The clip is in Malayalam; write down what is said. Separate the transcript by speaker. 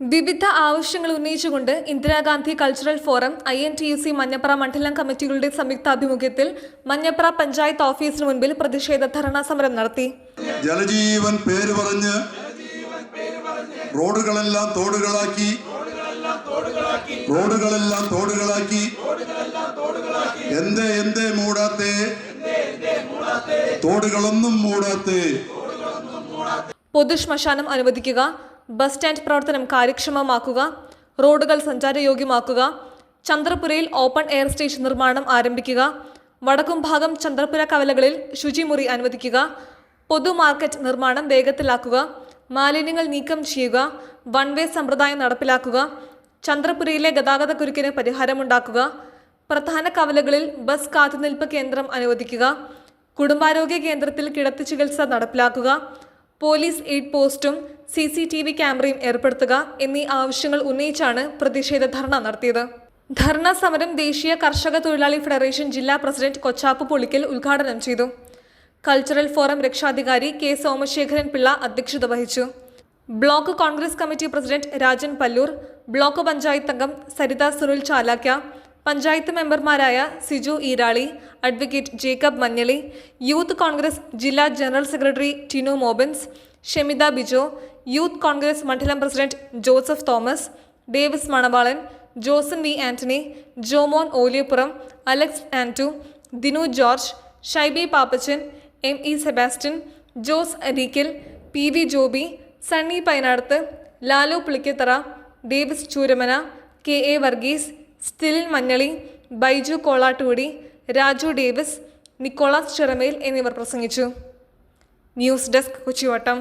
Speaker 1: വിവിധ ആവശ്യങ്ങൾ ഉന്നയിച്ചുകൊണ്ട് Indira Gandhi cultural forum I N T U C Manjapra മണ്ഡലം കമ്മിറ്റികളുടെ സംയുക്താഭിമുഖ്യത്തിൽ മഞ്ഞപ്ര പഞ്ചായത്ത് ഓഫീസിന് മുൻപിൽ പ്രതിഷേധ ധർണാ സമരം നടത്തി.
Speaker 2: ജലജീവൻ പേര് പറഞ്ഞ് റോഡുകളെല്ലാം തോടുകളാക്കി റോഡുകളെല്ലാം തോടുകളാക്കി എന്തേ എന്തേ മൂടാത്തേ? തോടുകളൊന്നും മൂടാത്തേ?
Speaker 1: പൊതുശ്മശാനം അനുവദിക്കുക ബസ് സ്റ്റാൻഡ് പ്രവർത്തനം കാര്യക്ഷമമാക്കുക റോഡുകൾ സഞ്ചാരയോഗ്യമാക്കുക ചന്ദ്രപുരയിൽ ഓപ്പൺ എയർ സ്റ്റേഷൻ നിർമ്മാണം ആരംഭിക്കുക വടക്കും ഭാഗം ചന്ദ്രപുര കവലകളിൽ ശുചിമുറി അനുവദിക്കുക പൊതു മാർക്കറ്റ് നിർമ്മാണം വേഗത്തിലാക്കുക മാലിന്യങ്ങൾ നീക്കം ചെയ്യുക വൺ വേ സമ്പ്രദായം നടപ്പിലാക്കുക ചന്ദ്രപുരയിലെ ഗതാഗത കുരുക്കിന് പരിഹാരമുണ്ടാക്കുക പ്രധാന കവലകളിൽ ബസ് കാത്തുനിൽപ്പ് കേന്ദ്രം അനുവദിക്കുക കുടുംബാരോഗ്യ കേന്ദ്രത്തിൽ കിടത്തി ചികിത്സ നടപ്പിലാക്കുക പോലീസ് എയ്ഡ് പോസ്റ്റും സി സി ടി വി ക്യാമറയും ഏർപ്പെടുത്തുക എന്നീ ആവശ്യങ്ങൾ ഉന്നയിച്ചാണ് പ്രതിഷേധ ധർണ നടത്തിയത്. ധർണ സമരം ദേശീയ കർഷക തൊഴിലാളി ഫെഡറേഷൻ ജില്ലാ പ്രസിഡന്റ് കൊച്ചാപ്പ് പൊളിക്കൽ ഉദ്ഘാടനം ചെയ്തു. കൾച്ചറൽ ഫോറം രക്ഷാധികാരി കെ സോമശേഖരൻ പിള്ള അധ്യക്ഷത വഹിച്ചു. Block Congress committee president Rajan Palloor block panchayat അംഗം സരിത സുനിൽ ചാലാക്യ പഞ്ചായത്ത് മെമ്പർമാരായ സിജു ഈരാളി അഡ്വക്കേറ്റ് ജേക്കബ് മഞ്ഞളി യൂത്ത് കോൺഗ്രസ് ജില്ലാ general secretary Tinu Mobins Shemitha Bijo youth Congress മണ്ഡലം president Joseph Thomas Davis Manavalan Joson V Antony Jomon Oliyapuram Alex Antu Dinu George Shaiby Pappachan M E Sebastian Jose Areekal P V Joby Sunny Painadath Lalu Pulikkathara Davis Chooramana K A Varghese Stilin Manjali Baiju Kolattukudi Raju Davis Nicholas Chiramel എന്നിവർ പ്രസംഗിച്ചു. News desk Kochivattam.